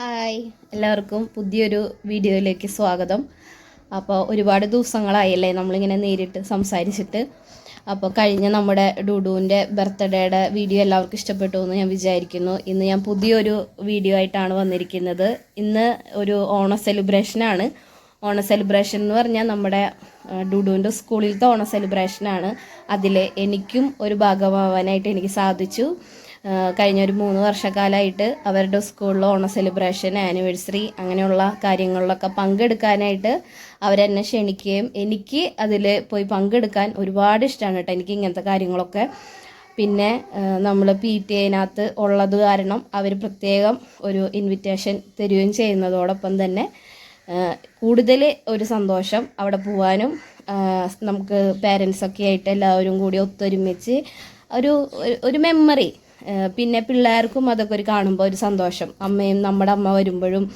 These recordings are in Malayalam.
ഹായ് എല്ലാവർക്കും പുതിയൊരു വീഡിയോയിലേക്ക് സ്വാഗതം. അപ്പോൾ ഒരുപാട് ദിവസങ്ങളായല്ലേ നമ്മളിങ്ങനെ നേരിട്ട് സംസാരിച്ചിട്ട്. അപ്പോൾ കഴിഞ്ഞ നമ്മുടെ ഡുഡുവിന്റെ ബർത്ത്ഡേയുടെ വീഡിയോ എല്ലാവർക്കും ഇഷ്ടപ്പെട്ടു എന്ന് ഞാൻ വിചാരിക്കുന്നു. ഇന്ന് ഞാൻ പുതിയൊരു വീഡിയോ ആയിട്ടാണ് വന്നിരിക്കുന്നത്. ഇന്ന് ഒരു ഓണ സെലിബ്രേഷനാണ് ഓണ സെലിബ്രേഷൻ എന്ന് പറഞ്ഞാൽ നമ്മുടെ ഡുഡുവിന്റെ സ്കൂളിലത്തെ ഓണ സെലിബ്രേഷനാണ് അതിൽ എനിക്കും ഒരു ഭാഗമാവാനായിട്ട് എനിക്ക് സാധിച്ചു. കഴിഞ്ഞ ഒരു മൂന്ന് വർഷക്കാലമായിട്ട് അവരുടെ സ്കൂളിൽ ഓണ സെലിബ്രേഷൻ ആനിവേഴ്സറി അങ്ങനെയുള്ള കാര്യങ്ങളിലൊക്കെ പങ്കെടുക്കാനായിട്ട് അവരെന്നെ ക്ഷണിക്കുകയും എനിക്ക് അതിൽ പോയി പങ്കെടുക്കാൻ ഒരുപാട് ഇഷ്ടമാണ് കേട്ടോ എനിക്ക് ഇങ്ങനത്തെ കാര്യങ്ങളൊക്കെ. പിന്നെ നമ്മൾ പി ടി എനകത്ത് ഉള്ളത് കാരണം അവർ പ്രത്യേകം ഒരു ഇൻവിറ്റേഷൻ തരികയും ചെയ്യുന്നതോടൊപ്പം തന്നെ കൂടുതൽ ഒരു സന്തോഷം അവിടെ പോവാനും നമുക്ക് പേരൻസൊക്കെ ആയിട്ട് എല്ലാവരും കൂടി ഒത്തൊരുമിച്ച് ഒരു ഒരു മെമ്മറി പിന്നെ പിള്ളേർക്കും അതൊക്കെ ഒരു കാണുമ്പോൾ ഒരു സന്തോഷം. അമ്മയും നമ്മുടെ അമ്മ വരുമ്പോഴും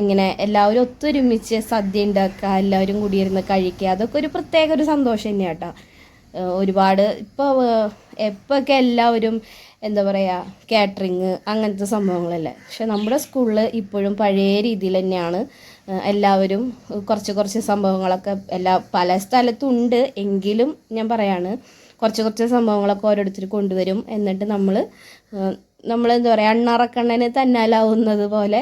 ഇങ്ങനെ എല്ലാവരും ഒത്തൊരുമിച്ച് സദ്യ ഉണ്ടാക്കുക എല്ലാവരും കൂടി ഇരുന്ന് കഴിക്കുക അതൊക്കെ ഒരു പ്രത്യേക ഒരു സന്തോഷം തന്നെയാണ് കേട്ടോ ഒരുപാട് ഇപ്പോൾ എപ്പോഴൊക്കെ എല്ലാവരും എന്താ പറയുക കാറ്ററിങ് അങ്ങനത്തെ സംഭവങ്ങളല്ലേ. പക്ഷെ നമ്മുടെ സ്കൂളിൽ ഇപ്പോഴും പഴയ രീതിയിൽ തന്നെയാണ് എല്ലാവരും കുറച്ച് കുറച്ച് സംഭവങ്ങളൊക്കെ എല്ലാ പല സ്ഥലത്തും ഉണ്ട് എങ്കിലും ഞാൻ പറയാണ് കുറച്ച് കുറച്ച് സംഭവങ്ങളൊക്കെ ഓരോരുത്തർ കൊണ്ടുവരും. എന്നിട്ട് നമ്മൾ നമ്മൾ എന്താ പറയുക എണ്ണറക്കണ്ണന് തന്നാലാവുന്നത് പോലെ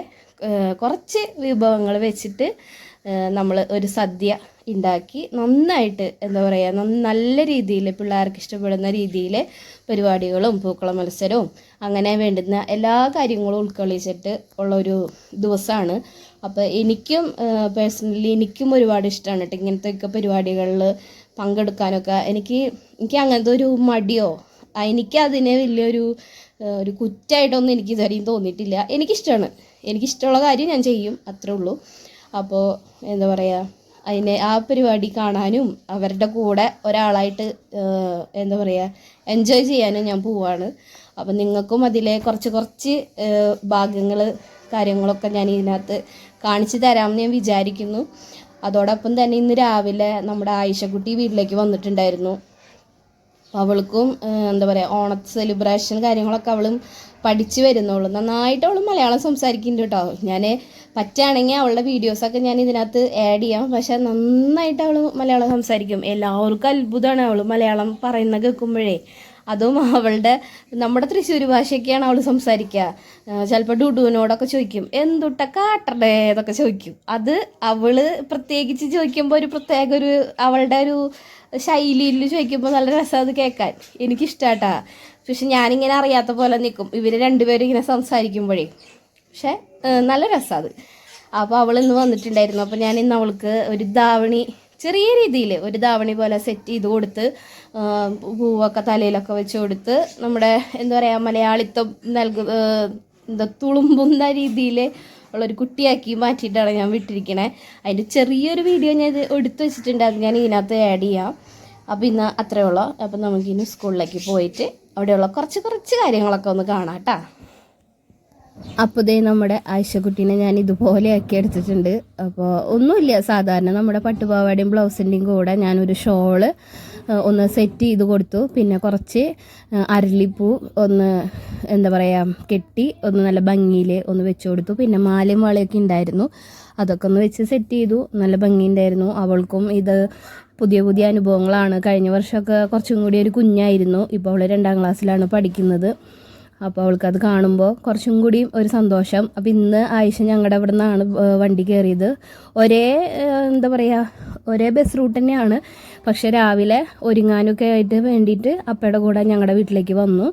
കുറച്ച് വിഭവങ്ങൾ വെച്ചിട്ട് നമ്മൾ ഒരു സദ്യ ഉണ്ടാക്കി നന്നായിട്ട് എന്താ പറയുക നല്ല രീതിയിൽ പിള്ളേർക്ക് ഇഷ്ടപ്പെടുന്ന രീതിയിൽ പരിപാടികളും പൂക്കള മത്സരവും അങ്ങനെ വേണ്ടുന്ന എല്ലാ കാര്യങ്ങളും ഉൾക്കൊള്ളിച്ചിട്ട് ഉള്ളൊരു ദിവസമാണ് അപ്പോൾ എനിക്കും പേഴ്സണലി എനിക്കും ഒരുപാട് ഇഷ്ടമാണ് കേട്ടോ ഇങ്ങനത്തെയൊക്കെ പരിപാടികളിൽ പങ്കെടുക്കാനൊക്കെ. എനിക്ക് എനിക്ക് അങ്ങനത്തെ ഒരു മടിയോ? എനിക്കതിനെ വലിയൊരു ഒരു കുറ്റമായിട്ടൊന്നും എനിക്ക് ഇതുവരെയും തോന്നിയിട്ടില്ല. എനിക്കിഷ്ടമാണ് എനിക്കിഷ്ടമുള്ള കാര്യം ഞാൻ ചെയ്യും അത്രേ ഉള്ളൂ. അപ്പോൾ എന്താ പറയുക അതിനെ ആ പരിപാടി കാണാനും അവരുടെ കൂടെ ഒരാളായിട്ട് എന്താ പറയുക എൻജോയ് ചെയ്യാനും ഞാൻ പോവാണ്. അപ്പം നിങ്ങൾക്കും അതിലെ കുറച്ച് കുറച്ച് ഭാഗങ്ങൾ കാര്യങ്ങളൊക്കെ ഞാൻ ഇതിനകത്ത് കാണിച്ചു തരാമെന്ന് ഞാൻ വിചാരിക്കുന്നു. അതോടൊപ്പം തന്നെ ഇന്ന് രാവിലെ നമ്മുടെ ആയിഷക്കുട്ടി വീട്ടിലേക്ക് വന്നിട്ടുണ്ടായിരുന്നു. അവൾക്കും എന്താ പറയുക ഓണ സെലിബ്രേഷൻ കാര്യങ്ങളൊക്കെ അവളും പഠിച്ചു വരുന്നുള്ളൂ. നന്നായിട്ട് അവൾ മലയാളം സംസാരിക്കുന്നുണ്ട് കേട്ടോ. ഞാൻ പറ്റുകയാണെങ്കിൽ അവളുടെ വീഡിയോസൊക്കെ ഞാൻ ഇതിനകത്ത് ആഡ് ചെയ്യാം. പക്ഷെ നന്നായിട്ട് അവൾ മലയാളം സംസാരിക്കും. എല്ലാവർക്കും അത്ഭുതമാണ് അവൾ മലയാളം പറയുന്ന കേൾക്കുമ്പോഴേ. അതും അവളുടെ നമ്മുടെ തൃശ്ശൂർ ഭാഷയൊക്കെയാണ് അവൾ സംസാരിക്കുക ചിലപ്പോൾ ഡുഡുവിനോടൊക്കെ ചോദിക്കും എന്തുട്ട കാട്ടടേ എന്നൊക്കെ ചോദിക്കും. അത് അവൾ പ്രത്യേകിച്ച് ചോദിക്കുമ്പോൾ ഒരു പ്രത്യേക ഒരു അവളുടെ ഒരു ശൈലിയിൽ ചോദിക്കുമ്പോൾ നല്ല രസം അത് കേൾക്കാൻ. എനിക്കിഷ്ടാട്ടാ. പക്ഷെ ഞാനിങ്ങനെ അറിയാത്ത പോലെ നിൽക്കും ഇവർ രണ്ടുപേരും ഇങ്ങനെ സംസാരിക്കുമ്പോഴേ. പക്ഷെ നല്ല രസം അത്. അപ്പോൾ അവൾ ഇന്ന് വന്നിട്ടുണ്ടായിരുന്നു. അപ്പോൾ ഞാൻ ഇന്ന് അവൾക്ക് ഒരു ധാവണി ചെറിയ രീതിയിൽ ഒരു ധാവണി പോലെ സെറ്റ് ചെയ്ത് കൊടുത്ത് പൂവൊക്കെ തലയിലൊക്കെ വെച്ച് കൊടുത്ത് നമ്മുടെ എന്താ പറയുക മലയാളിത്വം നൽകു എന്താ തുളുമ്പുന്ന രീതിയിൽ ഉള്ളൊരു കുട്ടിയാക്കി മാറ്റിയിട്ടാണ് ഞാൻ വിട്ടിരിക്കണേ. അതിന്റെ ചെറിയൊരു വീഡിയോ ഞാൻ ഇത് എടുത്തു വെച്ചിട്ടുണ്ട്. അത് ഞാൻ ഇതിനകത്ത് ആഡ് ചെയ്യാം. അപ്പോൾ ഇന്ന് അത്രയേ ഉള്ളൂ. നമുക്ക് നമുക്കിനി സ്കൂളിലേക്ക് പോയിട്ട് അവിടെയുള്ള കുറച്ച് കുറച്ച് കാര്യങ്ങളൊക്കെ ഒന്ന് കാണാം കേട്ടോ. അപ്പോൾ ദേ നമ്മുടെ ആയിഷക്കുട്ടീനെ ഞാൻ ഇതുപോലെ ആക്കി എടുത്തിട്ടുണ്ട്. അപ്പോൾ ഒന്നുമില്ല സാധാരണ നമ്മുടെ പട്ടുപാവാടിയും ബ്ലൗസിന്റെയും കൂടെ ഞാനൊരു ഷോൾ ഒന്ന് സെറ്റ് ചെയ്ത് കൊടുത്തു. പിന്നെ കുറച്ച് അരളിപ്പൂ ഒന്ന് എന്താ പറയുക കെട്ടി ഒന്ന് നല്ല ഭംഗിയിൽ ഒന്ന് വെച്ച് കൊടുത്തു. പിന്നെ മാലയും വളയൊക്കെ ഉണ്ടായിരുന്നു. അതൊക്കെ ഒന്ന് വെച്ച് സെറ്റ് ചെയ്തു. നല്ല ഭംഗിയുണ്ടായിരുന്നു അവൾക്കും ഇത് പുതിയ പുതിയ അനുഭവങ്ങളാണ്. കഴിഞ്ഞ വർഷമൊക്കെ കുറച്ചും കൂടി ഒരു കുഞ്ഞായിരുന്നു. ഇപ്പോൾ അവൾ രണ്ടാം ക്ലാസ്സിലാണ് പഠിക്കുന്നത്. അപ്പോൾ അവൾക്ക് അത് കാണുമ്പോൾ കുറച്ചും കൂടി ഒരു സന്തോഷം. അപ്പോൾ ഇന്ന് ആയിഷ ഞങ്ങളുടെ അവിടെ നിന്നാണ് വണ്ടി കയറിയത് ഒരേ എന്താ പറയുക ഒരേ ബസ് റൂട്ട് തന്നെയാണ്. പക്ഷേ രാവിലെ ഒരുങ്ങാനൊക്കെ ആയിട്ട് വേണ്ടിയിട്ട് അപ്പയുടെ കൂടെ ഞങ്ങളുടെ വീട്ടിലേക്ക് വന്നു.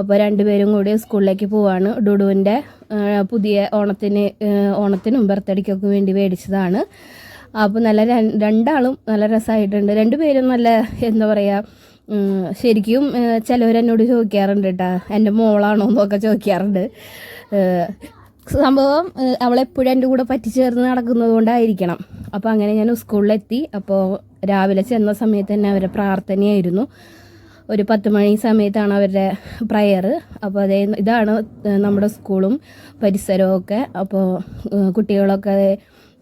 അപ്പോൾ രണ്ടുപേരും കൂടി സ്കൂളിലേക്ക് പോവാണ്. ഡുഡുവിന്റെ പുതിയ ഓണത്തിന് ഓണത്തിനും ബർത്ത്ഡേക്കൊക്കെ വേണ്ടി മേടിച്ചതാണ്. അപ്പോൾ നല്ല രണ്ടാളും നല്ല രസമായിട്ടുണ്ട് രണ്ടുപേരും നല്ല എന്താ പറയുക ശരിക്കും ചിലവർ എന്നോട് ചോദിക്കാറുണ്ട് കേട്ടാ എന്റെ മോളാണോ എന്നൊക്കെ ചോദിക്കാറുണ്ട്. സംഭവം അവളെപ്പോഴും എന്റെ കൂടെ പറ്റിച്ചേർന്ന് നടക്കുന്നത് കൊണ്ടായിരിക്കണം. അപ്പോൾ അങ്ങനെ ഞാൻ സ്കൂളിലെത്തി അപ്പോൾ രാവിലെ ചെന്ന സമയത്ത് തന്നെ അവരെ പ്രാർത്ഥനയായിരുന്നു. ഒരു പത്ത് മണി സമയത്താണ് അവരുടെ പ്രയർ അപ്പോൾ അതേ ഇതാണ് നമ്മുടെ സ്കൂളും പരിസരവും ഒക്കെ. അപ്പോൾ കുട്ടികളൊക്കെ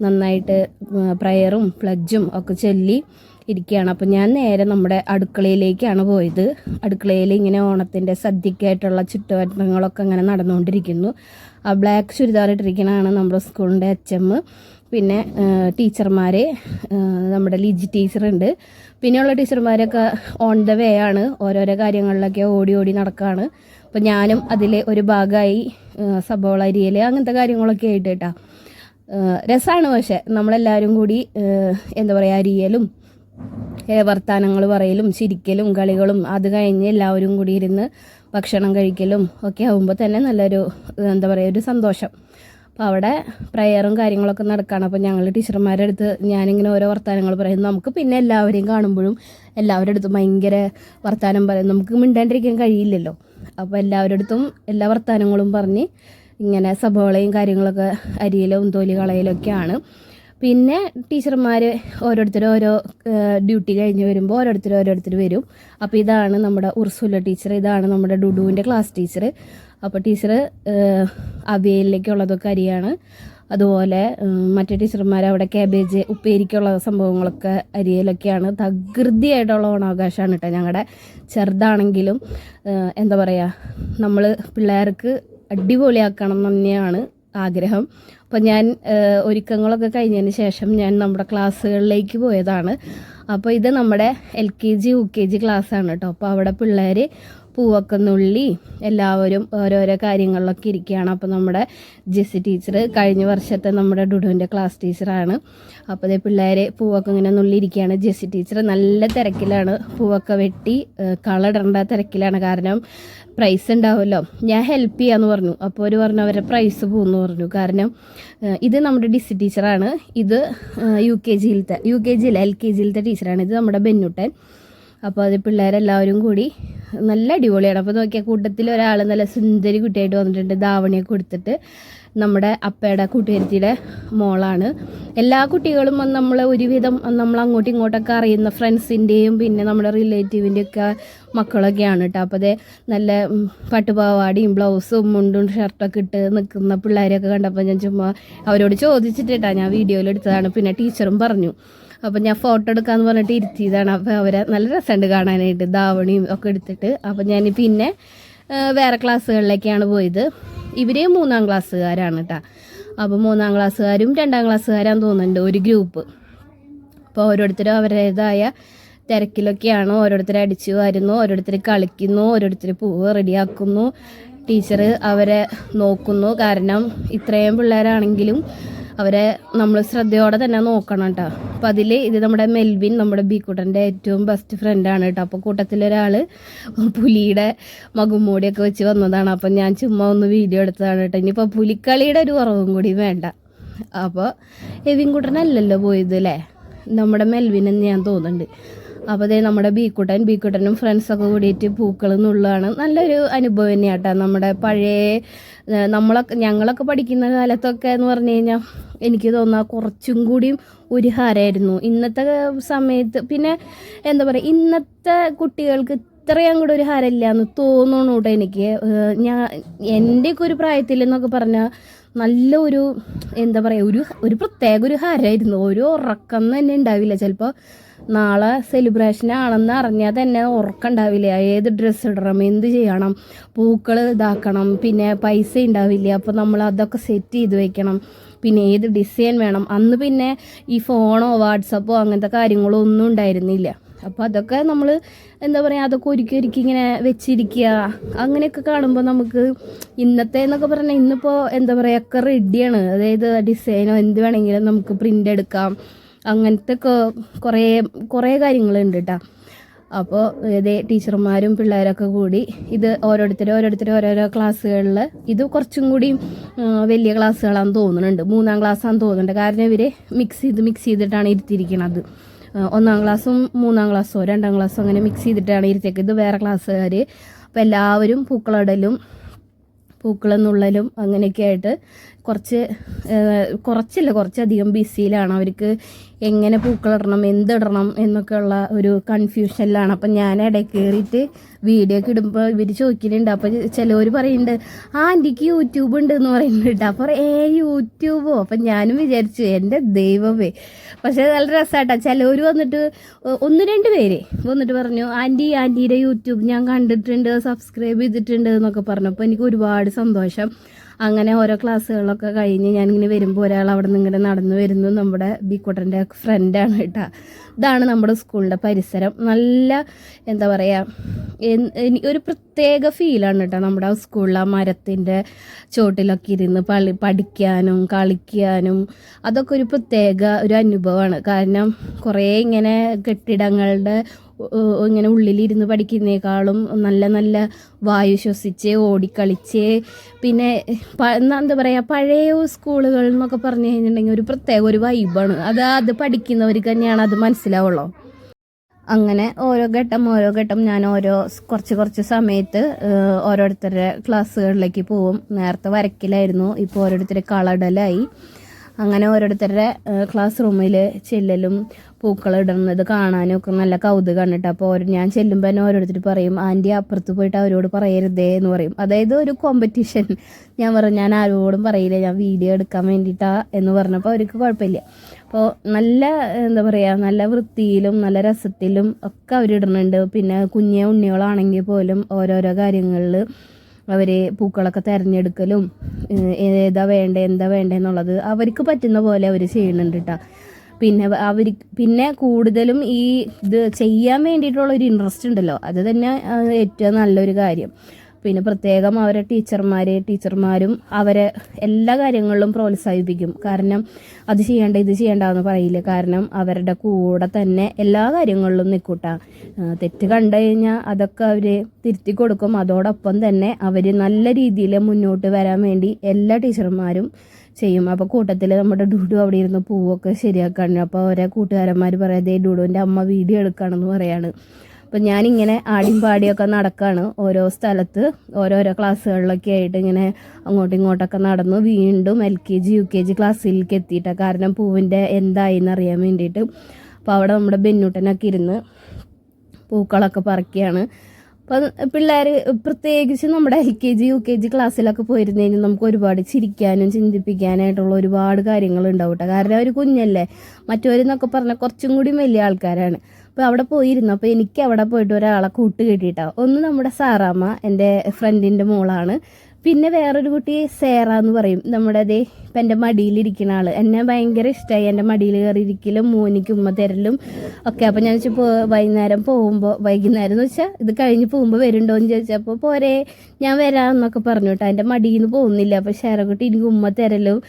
നന്നായിട്ട് പ്രയറും പ്ലഡ്ജും ഒക്കെ ചൊല്ലി. ഇരിക്കുകയാണ്. അപ്പോൾ ഞാൻ നേരെ നമ്മുടെ അടുക്കളയിലേക്കാണ് പോയത്. അടുക്കളയിൽ ഇങ്ങനെ ഓണത്തിന്റെ സദ്യക്കായിട്ടുള്ള ചുറ്റുവട്ടങ്ങളൊക്കെ അങ്ങനെ നടന്നുകൊണ്ടിരിക്കുന്നു. ആ ബ്ലാക്ക് ചുരിദാർ ഇട്ടിരിക്കണതാണ് നമ്മുടെ സ്കൂളിന്റെ എച്ച് പിന്നെ ടീച്ചർമാർ നമ്മുടെ ലിജി ടീച്ചറുണ്ട് പിന്നെയുള്ള ടീച്ചർമാരൊക്കെ ഓൺ ദ വേ ആണ്. ഓരോരോ കാര്യങ്ങളിലൊക്കെ ഓടി ഓടി നടക്കുകയാണ് അപ്പോൾ ഞാനും അതിൽ ഒരു ഭാഗമായി സബോള അരിയൽ അങ്ങനത്തെ കാര്യങ്ങളൊക്കെ ആയിട്ട് കേട്ടോ. രസമാണ് പക്ഷേ നമ്മളെല്ലാവരും കൂടി എന്താ പറയുക അരിയലും വർത്താനങ്ങൾ പറയലും ചിരിക്കലും കളികളും അത് കഴിഞ്ഞ് എല്ലാവരും കൂടി ഇരുന്ന് ഭക്ഷണം കഴിക്കലും ഒക്കെ ആകുമ്പോൾ തന്നെ നല്ലൊരു എന്താ പറയുക ഒരു സന്തോഷം. അപ്പോൾ അവിടെ പ്രയറും കാര്യങ്ങളൊക്കെ നടക്കുകയാണ് അപ്പോൾ ഞങ്ങൾ ടീച്ചർമാരുടെ അടുത്ത് ഞാനിങ്ങനെ ഓരോ വർത്തമാനങ്ങൾ പറയും. നമുക്ക് പിന്നെ എല്ലാവരെയും കാണുമ്പോഴും എല്ലാവരുടെ അടുത്തും ഭയങ്കര വർത്തമാനം പറയും. നമുക്ക് മിണ്ടാണ്ടിരിക്കാൻ കഴിയില്ലല്ലോ. അപ്പോൾ എല്ലാവരുടെ അടുത്തും എല്ലാ വർത്തമാനങ്ങളും പറഞ്ഞ് ഇങ്ങനെ സഭകളെയും കാര്യങ്ങളൊക്കെ അരിയിലും തോലി കളയലൊക്കെയാണ്. പിന്നെ ടീച്ചർമാർ ഓരോരുത്തർ ഓരോ ഡ്യൂട്ടി കഴിഞ്ഞ് വരുമ്പോൾ ഓരോരുത്തർ ഓരോരുത്തർ വരും. അപ്പോൾ ഇതാണ് നമ്മുടെ ഉർസുല ടീച്ചർ ഇതാണ് നമ്മുടെ ഡുഡുവിന്റെ ക്ലാസ് ടീച്ചർ അപ്പോൾ ടീച്ചർ അവയിലേക്കുള്ളതൊക്കെ അരിയാണ്. അതുപോലെ മറ്റു ടീച്ചർമാർ അവിടെ കാബേജ് ഉപ്പേരിക്കുള്ള സംഭവങ്ങളൊക്കെ അരിയലൊക്കെയാണ്. തകൃതിയായിട്ടുള്ള ഓണാവകാശമാണ് കേട്ടോ ഞങ്ങളുടെ ചെറുതാണെങ്കിലും എന്താ പറയുക നമ്മൾ പിള്ളേർക്ക് അടിപൊളിയാക്കണം എന്ന് തന്നെയാണ് ആഗ്രഹം. അപ്പോൾ ഞാൻ ഒരുക്കങ്ങളൊക്കെ കഴിഞ്ഞതിന് ശേഷം ഞാൻ നമ്മുടെ ക്ലാസ്സുകളിലേക്ക് പോയതാണ്. അപ്പോൾ ഇത് നമ്മുടെ L K G U K G ക്ലാസ്സാണ് കേട്ടോ. അപ്പോൾ അവിടെ പിള്ളേർ പൂവൊക്കെ നുള്ളി എല്ലാവരും ഓരോരോ കാര്യങ്ങളിലൊക്കെ ഇരിക്കുകയാണ്. അപ്പോൾ നമ്മുടെ ജെസ്സി ടീച്ചർ കഴിഞ്ഞ വർഷത്തെ നമ്മുടെ ഡുഡുവിന്റെ ക്ലാസ് ടീച്ചറാണ്. അപ്പോൾ അതേ പിള്ളേരെ പൂവൊക്കെ ഇങ്ങനെ നുള്ളിയിരിക്കുകയാണ്. ജെസ്സി ടീച്ചർ നല്ല തിരക്കിലാണ് പൂവൊക്കെ വെട്ടി കളടേണ്ട തിരക്കിലാണ്. കാരണം പ്രൈസ് ഉണ്ടാവുമല്ലോ. ഞാൻ ഹെൽപ്പ് ചെയ്യാന്ന് പറഞ്ഞു. അപ്പോൾ അവർ പറഞ്ഞു അവരുടെ പ്രൈസ് പോകുമെന്ന് പറഞ്ഞു. കാരണം ഇത് നമ്മുടെ ഡിസി ടീച്ചറാണ്. ഇത് യു കെ ജിയിലത്തെ യു കെ ജിയിലെ എൽ കെ ജിയിലത്തെ ടീച്ചറാണ്. ഇത് നമ്മുടെ ബെന്നുട്ടൻ. അപ്പോൾ അത് പിള്ളേരെല്ലാവരും കൂടി നല്ല അടിപൊളിയാണ്. അപ്പോൾ നോക്കിയാൽ കൂട്ടത്തിൽ ഒരാൾ നല്ല സുന്ദരി കുട്ടിയായിട്ട് വന്നിട്ടുണ്ട്. ധാവണിയൊക്കെ കൊടുത്തിട്ട് നമ്മുടെ അപ്പയുടെ കൂട്ടുകാരത്തിയുടെ മോളാണ്. എല്ലാ കുട്ടികളും നമ്മൾ ഒരുവിധം നമ്മൾ അങ്ങോട്ടും ഇങ്ങോട്ടൊക്കെ അറിയുന്ന ഫ്രണ്ട്സിന്റെയും പിന്നെ നമ്മുടെ റിലേറ്റീവിന്റെ ഒക്കെ മക്കളൊക്കെയാണ് കേട്ടോ. അപ്പോൾ അതേ നല്ല പട്ടുപാവാടിയും ബ്ലൗസും മുണ്ടും ഷർട്ടൊക്കെ ഇട്ട് നിൽക്കുന്ന പിള്ളേരെയൊക്കെ കണ്ടപ്പോൾ ഞാൻ ചുമ്മാ അവരോട് ചോദിച്ചിട്ടാണ് ഞാൻ വീഡിയോയിൽ എടുത്തതാണ്. പിന്നെ ടീച്ചറും പറഞ്ഞു. അപ്പം ഞാൻ ഫോട്ടോ എടുക്കാന്ന് പറഞ്ഞിട്ട് ഇരുത്തിയതാണ്. അപ്പോൾ അവരെ നല്ല രസമുണ്ട് കാണാനായിട്ട്. ധാവണിയും ഒക്കെ എടുത്തിട്ട്. അപ്പം ഞാൻ പിന്നെ വേറെ ക്ലാസ്സുകളിലേക്കാണ് പോയത്. ഇവരെയും മൂന്നാം ക്ലാസ്സുകാരാണ് കേട്ടോ അപ്പോൾ മൂന്നാം ക്ലാസ്സുകാരും രണ്ടാം ക്ലാസ്സുകാരാന്ന് തോന്നുന്നുണ്ട് ഒരു ഗ്രൂപ്പ് അപ്പോൾ ഓരോരുത്തരും അവരുടേതായ തിരക്കിലൊക്കെയാണ്. ഓരോരുത്തർ അടിച്ചു വരുന്നു ഓരോരുത്തർ കളിക്കുന്നു ഓരോരുത്തർ പൂവ് റെഡിയാക്കുന്നു. ടീച്ചർ അവരെ നോക്കുന്നു. കാരണം ഇത്രയും പിള്ളേരാണെങ്കിലും അവരെ നമ്മൾ ശ്രദ്ധയോടെ തന്നെ നോക്കണം കേട്ടോ. അപ്പം അതിൽ ഇത് നമ്മുടെ മെൽവിൻ നമ്മുടെ ബീക്കൂട്ടന്റെ ഏറ്റവും ബെസ്റ്റ് ഫ്രണ്ടാണ് കേട്ടോ. അപ്പോൾ കൂട്ടത്തിലൊരാൾ പുലിയുടെ മകുമൂടിയൊക്കെ വെച്ച് വന്നതാണ്. അപ്പം ഞാൻ ചുമ്മാ ഒന്ന് വീഡിയോ എടുത്തതാണ് കേട്ടോ. ഇനിയിപ്പോൾ പുലിക്കളിയുടെ ഒരു കുറവും കൂടി വേണ്ട. അപ്പോൾ എവിൻകുട്ടനല്ലല്ലോ പോയത് അല്ലേ നമ്മുടെ മെൽവിൻ എന്ന് ഞാൻ തോന്നുന്നുണ്ട്. അപ്പോൾ അതേ നമ്മുടെ ബീക്കുട്ടൻ ബീക്കുട്ടനും ഫ്രണ്ട്സൊക്കെ കൂടിയിട്ട് പൂക്കൾ എന്നുള്ളതാണ് നല്ലൊരു അനുഭവം തന്നെയാട്ടോ. നമ്മുടെ പഴയ നമ്മളൊക്കെ ഞങ്ങളൊക്കെ പഠിക്കുന്ന കാലത്തൊക്കെ എന്ന് പറഞ്ഞു കഴിഞ്ഞാൽ എനിക്ക് തോന്നുക കുറച്ചും കൂടിയും ഒരു ഹരമായിരുന്നു ഇന്നത്തെ സമയത്ത് പിന്നെ എന്താ പറയുക ഇന്നത്തെ കുട്ടികൾക്ക് ഇത്രയും കൂടെ ഒരു ഹരമില്ല എന്ന് തോന്നുന്നു കേട്ടോ എനിക്ക്. ഞാൻ എന്റെയൊക്കെ ഒരു പ്രായത്തിൽ എന്നൊക്കെ പറഞ്ഞാൽ നല്ല ഒരു എന്താ പറയുക ഒരു ഒരു പ്രത്യേക ഒരു ഹരമായിരുന്നു ഒരു ഉറക്കം തന്നെ ഉണ്ടാവില്ല ചിലപ്പോൾ നാളെ സെലിബ്രേഷൻ ആണെന്ന് അറിഞ്ഞാൽ തന്നെ ഉറക്കുണ്ടാവില്ല. ഏത് ഡ്രസ്സ് ഇടണം എന്ത് ചെയ്യണം പൂക്കൾ ഇതാക്കണം പിന്നെ പൈസ ഉണ്ടാവില്ല അപ്പോൾ നമ്മൾ അതൊക്കെ സെറ്റ് ചെയ്ത് വെക്കണം. പിന്നെ ഏത് ഡിസൈൻ വേണം. അന്ന് പിന്നെ ഈ ഫോണോ വാട്സപ്പോ അങ്ങനത്തെ കാര്യങ്ങളോ ഒന്നും ഉണ്ടായിരുന്നില്ല. അപ്പോൾ അതൊക്കെ നമ്മൾ എന്താ പറയുക അതൊക്കെ ഒരുക്കി ഒരുക്കി ഇങ്ങനെ വെച്ചിരിക്കുക അങ്ങനെയൊക്കെ കാണുമ്പോൾ നമുക്ക് ഇന്നത്തെ എന്നൊക്കെ പറഞ്ഞാൽ ഇന്നിപ്പോൾ എന്താ പറയുക ഒക്കെ റെഡിയാണ് അതായത് ഡിസൈനോ എന്ത് വേണമെങ്കിലും നമുക്ക് പ്രിന്റ് എടുക്കാം. അങ്ങനത്തെ കുറേ കുറേ കാര്യങ്ങളുണ്ട് കേട്ടോ അപ്പോൾ ഇതേ ടീച്ചർമാരും പിള്ളേരൊക്കെ കൂടി ഇത് ഓരോരുത്തരും ഓരോരുത്തരും ഓരോരോ ക്ലാസ്സുകളിൽ ഇത് കുറച്ചും കൂടി വലിയ ക്ലാസ്സുകളാണെന്ന് തോന്നുന്നുണ്ട്. മൂന്നാം ക്ലാസ്സാണെന്ന് തോന്നുന്നുണ്ട്. കാരണം ഇവർ മിക്സ് ചെയ്ത് മിക്സ് ചെയ്തിട്ടാണ് ഇരുത്തിയിരിക്കുന്നത് ഒന്നാം ക്ലാസ്സും മൂന്നാം ക്ലാസ്സോ രണ്ടാം ക്ലാസ്സോ അങ്ങനെ മിക്സ് ചെയ്തിട്ടാണ് ഇരുത്തിയേക്കുന്നത് ഇത് വേറെ ക്ലാസ്സുകാർ അപ്പോൾ എല്ലാവരും പൂക്കളടലും പൂക്കളെന്നുള്ളലും അങ്ങനെയൊക്കെ ആയിട്ട് കുറച്ച് കുറച്ചില്ല കുറച്ചധികം ബിസിയിലാണ് അവർക്ക് എങ്ങനെ പൂക്കളിടണം എന്തിടണം എന്നൊക്കെയുള്ള ഒരു കൺഫ്യൂഷനിലാണ് അപ്പം ഞാൻ ഇടയിൽ കയറിയിട്ട് വീഡിയോ ഒക്കെ ഇടുമ്പോൾ ഇവർ ചോദിക്കുന്നുണ്ട് അപ്പോൾ ചിലവർ പറയുന്നുണ്ട് ആ ആന്റിക്ക് യൂട്യൂബ് ഉണ്ട് എന്ന് പറയുന്നുണ്ട് അപ്പോൾ ഏ യൂട്യൂബോ? അപ്പം ഞാനും വിചാരിച്ചു എന്റെ ദൈവമേ. പക്ഷേ നല്ല രസമായിട്ടാ ചിലവർ വന്നിട്ട് ഒന്ന് രണ്ട് പേര് വന്നിട്ട് പറഞ്ഞു ആന്റി ആന്റിയുടെ യൂട്യൂബ് ഞാൻ കണ്ടിട്ടുണ്ട് സബ്സ്ക്രൈബ് ചെയ്തിട്ടുണ്ട് എന്നൊക്കെ പറഞ്ഞു. അപ്പോൾ എനിക്ക് ഒരുപാട് സന്തോഷം. അങ്ങനെ ഓരോ ക്ലാസ്സുകളൊക്കെ കഴിഞ്ഞ് ഞാനിങ്ങനെ വരുമ്പോൾ ഒരാൾ അവിടെ നിന്ന് ഇങ്ങനെ നടന്നു വരുന്നു. നമ്മുടെ ബിക്കോട്ടന്റെ ഫ്രണ്ടാണ് കേട്ടോ. ഇതാണ് നമ്മുടെ സ്കൂളിന്റെ പരിസരം. നല്ല എന്താ പറയുക ഒരു പ്രത്യേക ഫീലാണ് കേട്ടോ നമ്മുടെ സ്കൂളിൽ ആ മരത്തിന്റെ ചോട്ടിലൊക്കെ ഇരുന്ന് പളി പഠിക്കാനും കളിക്കാനും അതൊക്കെ ഒരു പ്രത്യേക ഒരു അനുഭവമാണ്. കാരണം കുറേ ഇങ്ങനെ കെട്ടിടങ്ങളുടെ ഇങ്ങനെ ഉള്ളിലിരുന്ന് പഠിക്കുന്നേക്കാളും നല്ല നല്ല വായു ശ്വസിച്ച് ഓടിക്കളിച്ച് പിന്നെ എന്താ പറയുക പഴയ സ്കൂളുകൾ എന്നൊക്കെ പറഞ്ഞു കഴിഞ്ഞിട്ടുണ്ടെങ്കിൽ ഒരു പ്രത്യേക ഒരു വൈബാണ് അത് അത് പഠിക്കുന്നവർക്ക് തന്നെയാണ് അത് മനസ്സിലാവുള്ളൂ. അങ്ങനെ ഓരോ ഘട്ടം ഓരോ ഘട്ടം ഞാൻ ഓരോ കുറച്ച് കുറച്ച് സമയത്ത് ഓരോരുത്തരുടെ ക്ലാസ്സുകളിലേക്ക് പോവും. നേരത്തെ വരയ്ക്കലായിരുന്നു. ഇപ്പോൾ ഓരോരുത്തരെ കളടലായി. അങ്ങനെ ഓരോരുത്തരുടെ ക്ലാസ് റൂമിൽ ചെല്ലലും പൂക്കളിടുന്നത് കാണാനും ഒക്കെ നല്ല കൗതുകമാണ് കേട്ടോ അപ്പോൾ ഓരോ ഞാൻ ചെല്ലുമ്പോൾ തന്നെ ഓരോരുത്തർ പറയും ആന്റി അപ്പുറത്ത് പോയിട്ട് അവരോട് പറയരുതേ എന്ന് പറയും. അതായത് ഒരു കോമ്പറ്റീഷൻ ഞാൻ പറഞ്ഞു ഞാൻ ആരോടും പറയില്ല ഞാൻ വീഡിയോ എടുക്കാൻ വേണ്ടിയിട്ടാ എന്ന് പറഞ്ഞപ്പോൾ അവർക്ക് കുഴപ്പമില്ല. അപ്പോൾ നല്ല എന്താ പറയുക നല്ല വൃത്തിയിലും നല്ല രസത്തിലും ഒക്കെ അവരിടുന്നുണ്ട് പിന്നെ കുഞ്ഞെ ഉണ്ണികളാണെങ്കിൽ പോലും ഓരോരോ കാര്യങ്ങളിൽ അവർ പൂക്കളൊക്കെ തിരഞ്ഞെടുക്കലും ഏതാ വേണ്ടേ എന്താ വേണ്ടേ എന്നുള്ളത് അവർക്ക് പറ്റുന്ന പോലെ അവർ ചെയ്യുന്നുണ്ട് കേട്ടോ പിന്നെ അവർ പിന്നെ കൂടുതലും ഈ ഇത് ചെയ്യാൻ വേണ്ടിയിട്ടുള്ള ഒരു ഇൻട്രസ്റ്റ് ഉണ്ടല്ലോ. അത് തന്നെ ഏറ്റവും നല്ലൊരു കാര്യം. പിന്നെ പ്രത്യേകം അവരെ ടീച്ചർമാർ ടീച്ചർമാരും അവരെ എല്ലാ കാര്യങ്ങളിലും പ്രോത്സാഹിപ്പിക്കും. കാരണം അത് ചെയ്യേണ്ട ഇത് ചെയ്യേണ്ടെന്ന് പറയില്ല. കാരണം അവരുടെ കൂടെ തന്നെ എല്ലാ കാര്യങ്ങളിലും നിൽക്കൂട്ട. തെറ്റ് കണ്ടു കഴിഞ്ഞാൽ അതൊക്കെ അവർ തിരുത്തി കൊടുക്കും. അതോടൊപ്പം തന്നെ അവർ നല്ല രീതിയിൽ മുന്നോട്ട് വരാൻ വേണ്ടി എല്ലാ ടീച്ചർമാരും ചെയ്യും. അപ്പോൾ കൂട്ടത്തിൽ നമ്മുടെ ഡുഡു അവിടെ ഇരുന്ന് പൂവൊക്കെ ശരിയാക്കാണ്. അപ്പോൾ അവരെ കൂട്ടുകാരന്മാർ പറയാതെ ഡുഡുവിന്റെ അമ്മ വീഡിയോ എടുക്കുകയാണെന്ന് പറയാണ്. അപ്പം ഞാനിങ്ങനെ ആടിയും പാടിയൊക്കെ നടക്കാണ്. ഓരോ സ്ഥലത്ത് ഓരോരോ ക്ലാസ്സുകളിലൊക്കെ ആയിട്ട് ഇങ്ങനെ അങ്ങോട്ടും ഇങ്ങോട്ടൊക്കെ നടന്നു. വീണ്ടും L K G U K G ക്ലാസ്സിലേക്ക് എത്തിയിട്ടാണ് കാരണം പൂവിന്റെ എന്തായി എന്നറിയാൻ വേണ്ടിയിട്ട്. അപ്പോൾ അവിടെ നമ്മുടെ ബെന്നൂട്ടനൊക്കെ ഇരുന്ന് പൂക്കളൊക്കെ പറക്കുകയാണ് അപ്പം പിള്ളേർ പ്രത്യേകിച്ച് നമ്മുടെ L K G U K G ക്ലാസ്സിലൊക്കെ പോയിരുന്നു കഴിഞ്ഞാൽ നമുക്ക് ഒരുപാട് ചിരിക്കാനും ചിന്തിപ്പിക്കാനായിട്ടുള്ള ഒരുപാട് കാര്യങ്ങൾ ഉണ്ടാവും കേട്ടോ കാരണം അവർ കുഞ്ഞല്ലേ. മറ്റവരെന്നൊക്കെ പറഞ്ഞാൽ കുറച്ചും കൂടി വലിയ ആൾക്കാരാണ്. അപ്പോൾ അവിടെ പോയിരുന്നു. അപ്പോൾ എനിക്ക് അവിടെ പോയിട്ട് ഒരാളെ കൂട്ട് കിട്ടിയിട്ടാണ് ഒന്ന് നമ്മുടെ സാറാമ്മ എന്റെ ഫ്രണ്ടിന്റെ മോളാണ്. പിന്നെ വേറൊരു കുട്ടി സേറ എന്ന് പറയും. നമ്മുടെ അതേ ഇപ്പം എന്റെ മടിയിലിരിക്കുന്ന ആൾ എന്നെ ഭയങ്കര ഇഷ്ടമായി എന്റെ മടിയിൽ കയറിയിരിക്കലും മോനിക്ക് ഉമ്മ തരലും ഒക്കെ. അപ്പം ഞാൻ വെച്ചാൽ വൈകുന്നേരം പോകുമ്പോൾ വൈകുന്നേരം എന്ന് വെച്ചാൽ ഇത് കഴിഞ്ഞ് പോകുമ്പോൾ വരുന്നുണ്ടോ എന്ന് ചോദിച്ചപ്പോൾ പോരെ ഞാൻ വരാമെന്നൊക്കെ പറഞ്ഞു കേട്ടോ. എന്റെ മടിയിൽ നിന്ന് പോകുന്നില്ല. അപ്പോൾ ഷേറക്കുട്ടി എനിക്ക് ഉമ്മ തരലും.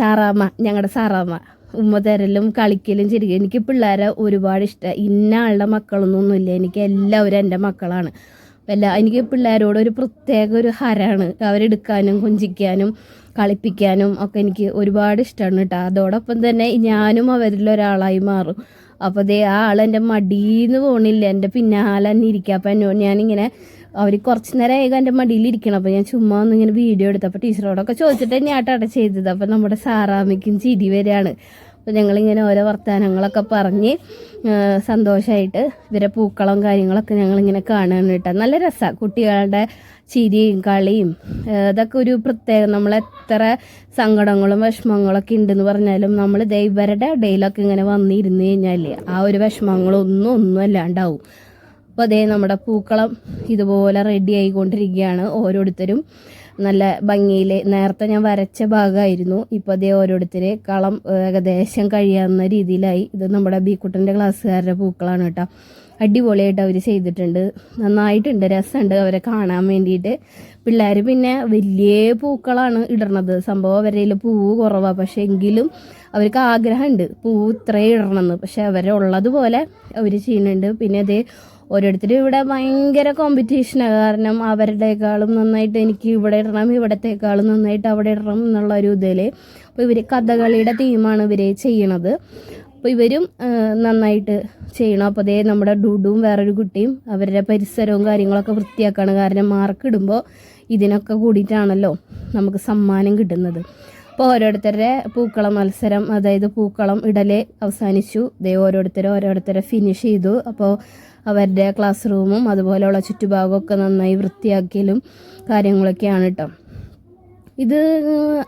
സാറാമ്മ ഞങ്ങളുടെ സാറാമ്മ. ഉമ്മ തരലും കളിക്കലും ചിരിക്കലും. എനിക്ക് പിള്ളേരെ ഒരുപാട് ഇഷ്ടമാണ് ഇന്ന ആളുടെ മക്കളൊന്നൊന്നുമില്ല എനിക്ക് എല്ലാവരും എന്റെ മക്കളാണ്. എല്ലാ എനിക്ക് പിള്ളേരോട് ഒരു പ്രത്യേക ഒരു ഹരാണ്. അവരെടുക്കാനും കൊഞ്ചിക്കാനും കളിപ്പിക്കാനും ഒക്കെ എനിക്ക് ഒരുപാട് ഇഷ്ടമാണ് കേട്ടോ അതോടൊപ്പം തന്നെ ഞാനും അവരിൽ ഒരാളായി മാറും. അപ്പോൾ അതേ ആ ആൾ എന്റെ നിന്ന് പോകണില്ല എന്റെ പിന്നാലെ തന്നെ ഇരിക്കുക അപ്പം എന്നോട് ഞാനിങ്ങനെ അവർ കുറച്ച് നേരം ആയി എന്റെ മടിയിൽ ഇരിക്കണം. അപ്പോൾ ഞാൻ ചുമ്മാ ഒന്ന് ഇങ്ങനെ വീഡിയോ എടുത്തു. അപ്പോൾ ടീച്ചറോടൊക്കെ ചോദിച്ചിട്ട് തന്നെയാട്ടാണ് ചെയ്തത്. അപ്പോൾ നമ്മുടെ സാറാമ്മയ്ക്കും ചിരി വരെയാണ് അപ്പോൾ ഞങ്ങളിങ്ങനെ ഓരോ വർത്തമാനങ്ങളൊക്കെ പറഞ്ഞ് സന്തോഷമായിട്ട് ഇവരെ പൂക്കളം കാര്യങ്ങളൊക്കെ ഞങ്ങളിങ്ങനെ കാണുകയാണ് കേട്ടോ. നല്ല രസമാണ് കുട്ടികളുടെ ചിരിയും കളിയും അതൊക്കെ ഒരു പ്രത്യേകം നമ്മൾ എത്ര സങ്കടങ്ങളും വിഷമങ്ങളൊക്കെ ഉണ്ടെന്ന് പറഞ്ഞാലും നമ്മൾ ദൈവരുടെ ഇടയിലൊക്കെ ഇങ്ങനെ വന്നിരുന്നു കഴിഞ്ഞാൽ ആ ഒരു വിഷമങ്ങളൊന്നും ഒന്നും അല്ലാണ്ടാവും. അപ്പോൾ അതേ നമ്മുടെ പൂക്കളം ഇതുപോലെ റെഡി ആയിക്കൊണ്ടിരിക്കുകയാണ് ഓരോരുത്തരും. നല്ല ഭംഗിയിൽ നേരത്തെ ഞാൻ വരച്ച ഭാഗമായിരുന്നു. ഇപ്പോൾ അതേ ഓരോരുത്തർ കളം ഏകദേശം കഴിയാവുന്ന രീതിയിലായി. ഇത് നമ്മുടെ ബീക്കുട്ടന്റെ ക്ലാസ്സുകാരുടെ പൂക്കളാണ് കേട്ടോ. അടിപൊളിയായിട്ട് അവർ ചെയ്തിട്ടുണ്ട്. നന്നായിട്ടുണ്ട് രസമുണ്ട് അവരെ കാണാൻ വേണ്ടിയിട്ട്. പിള്ളേർ പിന്നെ വലിയ പൂക്കളാണ് ഇടണത്. സംഭവം അവരുടെ പൂവ് കുറവാണ് പക്ഷേ എങ്കിലും അവർക്ക് ആഗ്രഹമുണ്ട്. പൂവ് ഇത്രയും ഇടണമെന്ന്. പക്ഷേ അവരെ ഉള്ളതുപോലെ അവർ ചെയ്യുന്നുണ്ട്. പിന്നെ അതേ ഓരോരുത്തരും ഇവിടെ ഭയങ്കര കോമ്പറ്റീഷനാണ് കാരണം അവരുടെക്കാളും നന്നായിട്ട് എനിക്ക് ഇവിടെ ഇടണം ഇവിടത്തേക്കാളും നന്നായിട്ട് അവിടെ ഇടണം എന്നുള്ള ഒരു ഇതിൽ അപ്പോൾ ഇവർ കഥകളിയുടെ തീമാണ് ഇവർ ചെയ്യണത്. അപ്പോൾ ഇവരും നന്നായിട്ട് ചെയ്യണം. അപ്പോൾ അതേ നമ്മുടെ ഡുഡും വേറൊരു കുട്ടിയും അവരുടെ പരിസരവും കാര്യങ്ങളൊക്കെ വൃത്തിയാക്കാണ്. കാരണം മാർക്ക് ഇടുമ്പോൾ ഇതിനൊക്കെ കൂടിയിട്ടാണല്ലോ നമുക്ക് സമ്മാനം കിട്ടുന്നത്. അപ്പോൾ ഓരോരുത്തരുടെ പൂക്കളം മത്സരം അതായത് പൂക്കളം ഇടലേ അവസാനിച്ചു. ദേ ഓരോരുത്തരും ഓരോരുത്തരെ ഫിനിഷ് ചെയ്തു. അപ്പോൾ അവരുടെ ക്ലാസ് റൂമും അതുപോലെയുള്ള ചുറ്റുഭാഗമൊക്കെ നന്നായി വൃത്തിയാക്കിയാലും കാര്യങ്ങളൊക്കെയാണ് കേട്ടോ ഇത്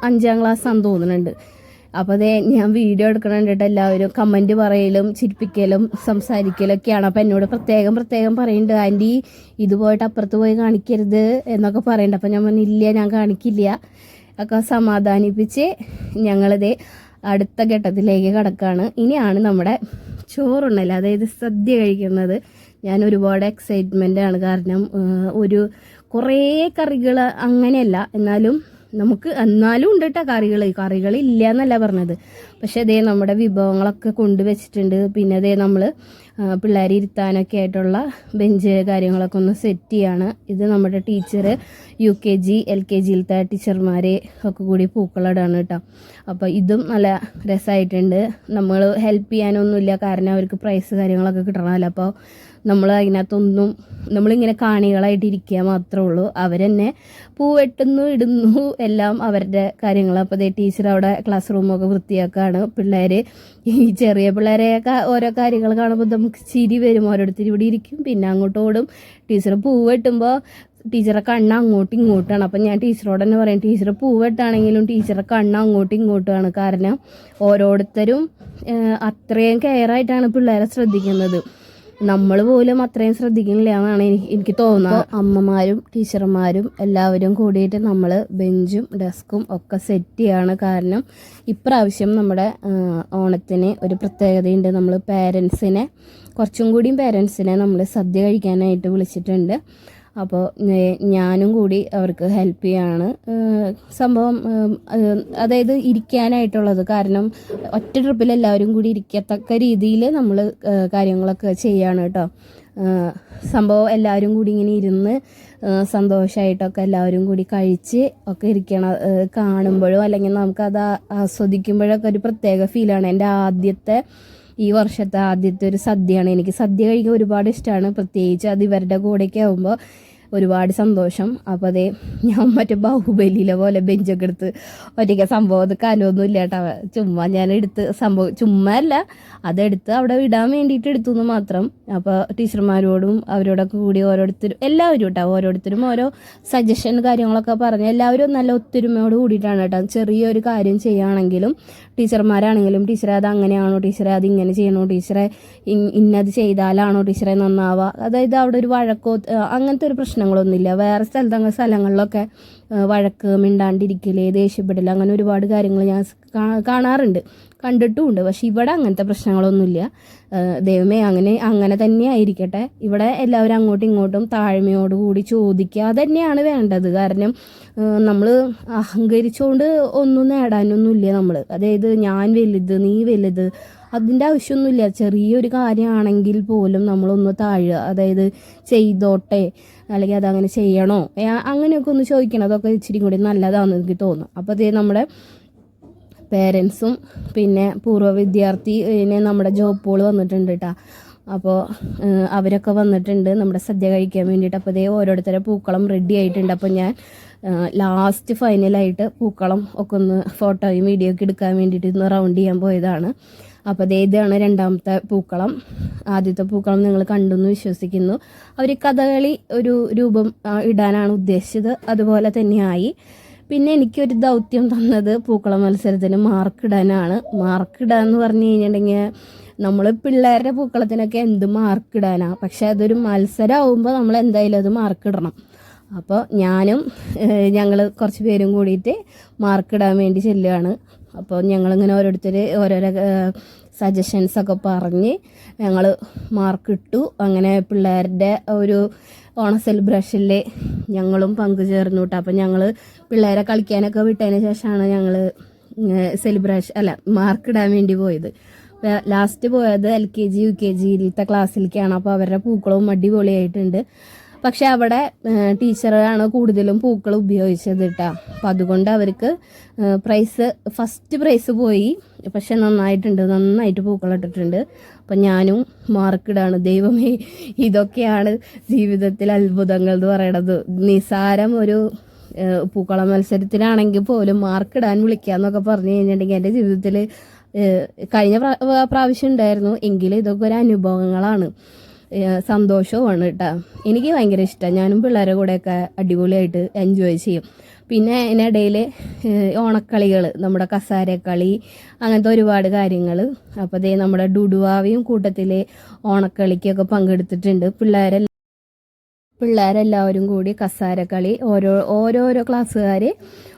അഞ്ചാം ക്ലാസ് ആണെന്ന് തോന്നുന്നുണ്ട്. അപ്പോൾ അതെ ഞാൻ വീഡിയോ എടുക്കണുണ്ടിട്ട് എല്ലാവരും കമന്റ് പറയലും ചിരിപ്പിക്കലും സംസാരിക്കലൊക്കെയാണ്. അപ്പോൾ എന്നോട് പ്രത്യേകം പ്രത്യേകം പറയുന്നുണ്ട് ആന്റി ഇത് പോയിട്ട് അപ്പുറത്ത് പോയി കാണിക്കരുത് എന്നൊക്കെ പറയുന്നുണ്ട് അപ്പോൾ ഞാൻ പറഞ്ഞില്ല ഞാൻ കാണിക്കില്ല. ഒക്കെ സമാധാനിപ്പിച്ച് ഞങ്ങളിത് അടുത്ത ഘട്ടത്തിലേക്ക് കടക്കുകയാണ് ഇനിയാണ് നമ്മുടെ ചോറുണ്ടല്ലോ അതായത് സദ്യ കഴിക്കുന്നത്. ഞാൻ ഒരുപാട് എക്സൈറ്റ്മെന്റ് ആണ്. കാരണം ഒരു കുറേ കറികൾ അങ്ങനെയല്ല. എന്നാലും നമുക്ക് എന്നാലും ഉണ്ട് കേട്ടോ കറികൾ കറികൾ ഇല്ല എന്നല്ല പറഞ്ഞത്. പക്ഷെ അതേ നമ്മുടെ വിഭവങ്ങളൊക്കെ കൊണ്ടുവച്ചിട്ടുണ്ട് പിന്നെ അതേ നമ്മൾ പിള്ളേരെ ഇരുത്താനൊക്കെ ആയിട്ടുള്ള ബെഞ്ച് കാര്യങ്ങളൊക്കെ ഒന്ന് സെറ്റ് ചെയ്യാണ്. ഇത് നമ്മുടെ teacher U K G L K ജിയിലത്തെ ടീച്ചർമാരെ ഒക്കെ കൂടി പൂക്കളിടാണ് കേട്ടോ. അപ്പോൾ ഇതും നല്ല രസമായിട്ടുണ്ട്. നമ്മൾ ഹെൽപ്പ് ചെയ്യാനൊന്നുമില്ല. കാരണം അവർക്ക് പ്രൈസ് കാര്യങ്ങളൊക്കെ കിട്ടണമല്ലോ. അപ്പോൾ നമ്മൾ അതിനകത്തൊന്നും നമ്മളിങ്ങനെ കാണികളായിട്ടിരിക്കുക മാത്രമേ ഉള്ളൂ. അവരെന്നെ പൂ വെട്ടുന്നു ഇടുന്നു എല്ലാം അവരുടെ കാര്യങ്ങൾ. അപ്പോൾ അതേ ടീച്ചർ അവിടെ ക്ലാസ് റൂമൊക്കെ വൃത്തിയാക്കാണ്. പിള്ളേർ ഈ ചെറിയ പിള്ളേരെയൊക്കെ ഓരോ കാര്യങ്ങൾ കാണുമ്പോൾ നമുക്ക് ചിരി വരും. ഓരോരുത്തർ ഇവിടെ ഇരിക്കും പിന്നെ അങ്ങോട്ട് ഓടും ടീച്ചർ പൂ വെട്ടുമ്പോൾ ടീച്ചറെ കണ്ണ് അങ്ങോട്ടും ഇങ്ങോട്ടാണ് അപ്പം ഞാൻ ടീച്ചറോട് തന്നെ പറയും ടീച്ചർ പൂവെട്ടാണെങ്കിലും ടീച്ചറെ കണ്ണ് അങ്ങോട്ടും ഇങ്ങോട്ടുമാണ്. കാരണം ഓരോരുത്തരും അത്രയും കെയർ ആയിട്ടാണ് പിള്ളേരെ ശ്രദ്ധിക്കുന്നത്. നമ്മൾ പോലും അത്രയും ശ്രദ്ധിക്കുന്നില്ല എന്നാണ് എനിക്ക് തോന്നുന്നത്. അമ്മമാരും ടീച്ചർമാരും എല്ലാവരും കൂടിയിട്ട് നമ്മൾ ബെഞ്ചും ഡെസ്കും ഒക്കെ സെറ്റ് ചെയ്യാണ് കാരണം ഇപ്രാവശ്യം നമ്മുടെ ഓണത്തിന് ഒരു പ്രത്യേകതയുണ്ട്. നമ്മൾ പേരൻസിനെ കുറച്ചും കൂടിയും പേരൻസിനെ നമ്മൾ സദ്യ കഴിക്കാനായിട്ട് വിളിച്ചിട്ടുണ്ട്. അപ്പോൾ ഞാനും കൂടി അവർക്ക് ഹെൽപ്പ് ചെയ്യാണ്. സംഭവം അതായത് ഇരിക്കാനായിട്ടുള്ളത്. കാരണം ഒറ്റ ട്രിപ്പിൽ എല്ലാവരും കൂടി ഇരിക്കത്തക്ക രീതിയിൽ നമ്മൾ കാര്യങ്ങളൊക്കെ ചെയ്യാണ് കേട്ടോ. സംഭവം എല്ലാവരും കൂടി ഇങ്ങനെ ഇരുന്ന് സന്തോഷമായിട്ടൊക്കെ എല്ലാവരും കൂടി കഴിച്ച് ഒക്കെ ഇരിക്കണം കാണുമ്പോഴും അല്ലെങ്കിൽ നമുക്കത് ആസ്വദിക്കുമ്പോഴൊക്കെ ഒരു പ്രത്യേക ഫീലാണ് എന്റെ ആദ്യത്തെ ഈ വർഷത്തെ ആദ്യത്തെ ഒരു സദ്യയാണ്. എനിക്ക് സദ്യ കഴിക്കാൻ ഒരുപാട് ഇഷ്ടമാണ് പ്രത്യേകിച്ച് അത് ഇവരുടെ കൂടെയൊക്കെ ആകുമ്പോൾ ഒരുപാട് സന്തോഷം. അപ്പോൾ അതേ ഞാൻ മറ്റേ ബാഹുബലിയിലെ പോലെ ബെഞ്ചൊക്കെ എടുത്ത് ഒറ്റയ്ക്ക് സംഭവം അത് കനമൊന്നും ഇല്ല കേട്ടോ. ചുമ്മാ ഞാൻ എടുത്ത് സംഭവം ചുമ്മാ അല്ല അതെടുത്ത് അവിടെ വിടാൻ വേണ്ടിയിട്ട് എടുത്തു എന്ന് മാത്രം. അപ്പോൾ ടീച്ചർമാരോടും അവരോടൊക്കെ കൂടി ഓരോരുത്തരും എല്ലാവരും കേട്ടോ ഓരോരുത്തരും ഓരോ സജഷൻ കാര്യങ്ങളൊക്കെ പറഞ്ഞ് എല്ലാവരും നല്ല ഒത്തൊരുമയോട് കൂടിയിട്ടാണ് കേട്ടോ. ചെറിയൊരു കാര്യം ചെയ്യുകയാണെങ്കിലും ടീച്ചർമാരാണെങ്കിലും ടീച്ചറെ അത് അങ്ങനെയാണോ? ടീച്ചറെ അത് ഇങ്ങനെ ചെയ്യണോ? ടീച്ചറെ ഇന്നത് ചെയ്താലാണോ? ടീച്ചറെ നന്നാവുക അതായത് അവിടെ ഒരു വഴക്കോ അങ്ങനത്തെ ഒരു പ്രശ്നങ്ങളൊന്നുമില്ല. വേറെ സ്ഥലത്ത് സ്ഥലങ്ങളിലൊക്കെ വഴക്ക് മിണ്ടാണ്ടിരിക്കൽ ദേഷ്യപ്പെടൽ അങ്ങനെ ഒരുപാട് കാര്യങ്ങൾ ഞാൻ കാണാറുണ്ട്. കണ്ടിട്ടുമുണ്ട്. പക്ഷെ ഇവിടെ അങ്ങനത്തെ പ്രശ്നങ്ങളൊന്നുമില്ല. ദൈവമേ അങ്ങനെ അങ്ങനെ തന്നെ ആയിരിക്കട്ടെ. ഇവിടെ എല്ലാവരും അങ്ങോട്ടും ഇങ്ങോട്ടും താഴ്മയോടുകൂടി ചോദിക്കുക തന്നെയാണ് വേണ്ടത്. കാരണം നമ്മൾ അഹങ്കരിച്ചുകൊണ്ട് ഒന്നും നേടാനൊന്നുമില്ല നമ്മൾ അതായത് ഞാൻ വലുത് നീ വലുത് അതിന്റെ ആവശ്യമൊന്നുമില്ല. ചെറിയൊരു കാര്യമാണെങ്കിൽ പോലും നമ്മളൊന്ന് താഴുക. അതായത് ചെയ്തോട്ടെ. അല്ലെങ്കിൽ അതങ്ങനെ ചെയ്യണോ? അങ്ങനെയൊക്കെ ഒന്ന് ചോദിക്കണം അതൊക്കെ ഇച്ചിരി കൂടി നല്ലതാണെന്ന് എനിക്ക് തോന്നുന്നു. അപ്പോൾ അതേ നമ്മുടെ പേരൻസും പിന്നെ പൂർവ വിദ്യാർത്ഥി നമ്മുടെ ജോബ് പോൾ വന്നിട്ടുണ്ട് കേട്ടോ അപ്പോൾ അവരൊക്കെ വന്നിട്ടുണ്ട് നമ്മുടെ സദ്യ കഴിക്കാൻ വേണ്ടിയിട്ട്. അപ്പോൾ അതേ ഓരോരുത്തരെ പൂക്കളം റെഡി ആയിട്ടുണ്ട്. അപ്പോൾ ഞാൻ ലാസ്റ്റ് ഫൈനലായിട്ട് പൂക്കളം ഒക്കെ ഒന്ന് ഫോട്ടോയും വീഡിയോ ഒക്കെ എടുക്കാൻ വേണ്ടിയിട്ട് ഇന്ന് റൗണ്ട് ചെയ്യാൻ പോയതാണ്. അപ്പോൾ അതേ ഇതാണ് രണ്ടാമത്തെ പൂക്കളം. ആദ്യത്തെ പൂക്കളം നിങ്ങൾ കണ്ടെന്ന് വിശ്വസിക്കുന്നു. അവർ കഥകളി ഒരു രൂപം ഇടാനാണ് ഉദ്ദേശിച്ചത്. അതുപോലെ തന്നെയായി. പിന്നെ എനിക്കൊരു ദൗത്യം തന്നത് പൂക്കള മത്സരത്തിന് മാർക്കിടാനാണ് മാർക്കിടുക എന്ന് പറഞ്ഞു കഴിഞ്ഞിട്ടുണ്ടെങ്കിൽ നമ്മൾ പിള്ളേരുടെ പൂക്കളത്തിനൊക്കെ എന്ത് മാർക്കിടാനാണ് പക്ഷെ അതൊരു മത്സരം ആവുമ്പോൾ നമ്മൾ എന്തായാലും അത് മാർക്കിടണം അപ്പോൾ ഞാനും ഞങ്ങൾ കുറച്ച് പേരും കൂടിയിട്ട് മാർക്കിടാൻ വേണ്ടി ചെല്ലുകയാണ് അപ്പോൾ ഞങ്ങളിങ്ങനെ ഓരോരുത്തർ ഓരോരോ സജഷൻസ് ഒക്കെ പറഞ്ഞ് ഞങ്ങൾ മാർക്ക് ഇട്ടു. അങ്ങനെ പിള്ളേരുടെ ഒരു ഓണ സെലിബ്രേഷനിൽ ഞങ്ങളും പങ്കുചേർന്നു കേട്ടോ അപ്പം ഞങ്ങൾ പിള്ളേരെ കളിക്കാനൊക്കെ വിട്ടതിന് ശേഷമാണ് ഞങ്ങൾ സെലിബ്രേഷൻ അല്ല മാർക്ക് ഇടാൻ വേണ്ടി പോയത്. ലാസ്റ്റ് പോയത് L K G U K ജിയിലത്തെ ക്ലാസ്സിലേക്കാണ് അപ്പോൾ അവരുടെ പൂക്കളവും അടിപൊളിയായിട്ടുണ്ട്. പക്ഷെ അവിടെ ടീച്ചറാണ് കൂടുതലും പൂക്കൾ ഉപയോഗിച്ചത് കേട്ടോ അപ്പം അതുകൊണ്ട് അവർക്ക് പ്രൈസ് ഫസ്റ്റ് പ്രൈസ് പോയി. പക്ഷെ നന്നായിട്ടുണ്ട് നന്നായിട്ട് പൂക്കൾ ഇട്ടിട്ടുണ്ട്. അപ്പം ഞാനും മാർക്കിടാണ്. ദൈവമേ ഇതൊക്കെയാണ് ജീവിതത്തിൽ അത്ഭുതങ്ങൾ എന്ന് പറയണത്. നിസാരം ഒരു പൂക്കള മത്സരത്തിലാണെങ്കിൽ പോലും മാർക്കിടാൻ വിളിക്കുക എന്നൊക്കെ പറഞ്ഞു കഴിഞ്ഞിട്ടുണ്ടെങ്കിൽ എന്റെ ജീവിതത്തിൽ കഴിഞ്ഞ പ്രാ- പ്രാവശ്യം ഉണ്ടായിരുന്നു. എങ്കിലും ഇതൊക്കെ ഒരു അനുഭവങ്ങളാണ്. സന്തോഷവുമാണ് കേട്ടോ. എനിക്ക് ഭയങ്കര ഇഷ്ടമാണ് ഞാനും പിള്ളേരുടെ കൂടെയൊക്കെ അടിപൊളിയായിട്ട് എൻജോയ് ചെയ്യും. പിന്നെ അതിനിടയിൽ ഓണക്കളികൾ നമ്മുടെ കസാരക്കളി അങ്ങനത്തെ ഒരുപാട് കാര്യങ്ങൾ അപ്പോൾ ദേ നമ്മുടെ ഡുഡുവാവിയും കൂട്ടത്തിൽ ഓണക്കളിക്കൊക്കെ പങ്കെടുത്തിട്ടുണ്ട്. പിള്ളേരെ പിള്ളേരെല്ലാവരും കൂടി കസാരക്കളി ഓരോ ഓരോരോ ക്ലാസ്സുകാർ